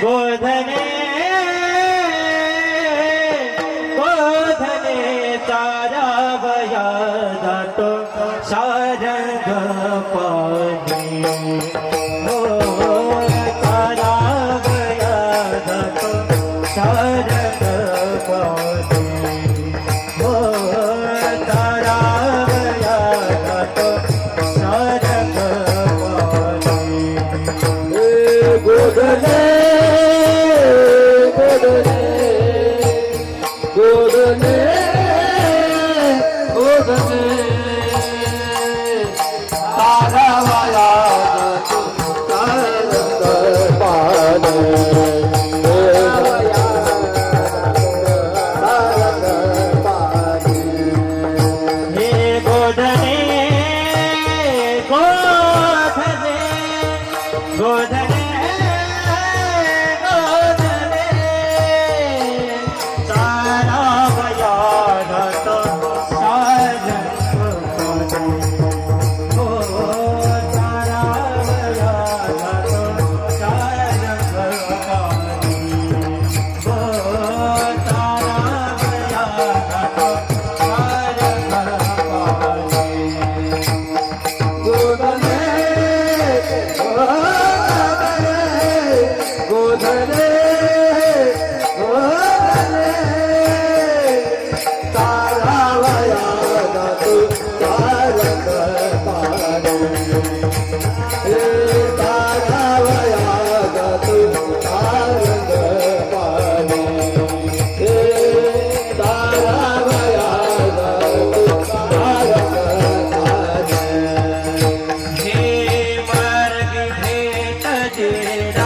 गोधने गोधने तारा वया जातो सारंग पाणी सारंग पाणी Good. Será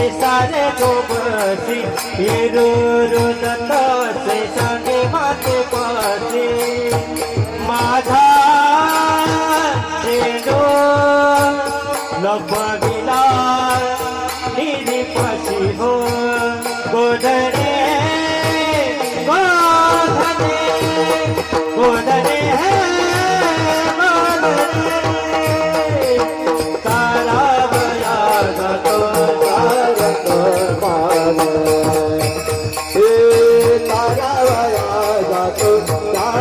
से सारे को बसी ये रो से संगे माते पासी. माझा चेडो लगभग निधी पाशी हो गोधर da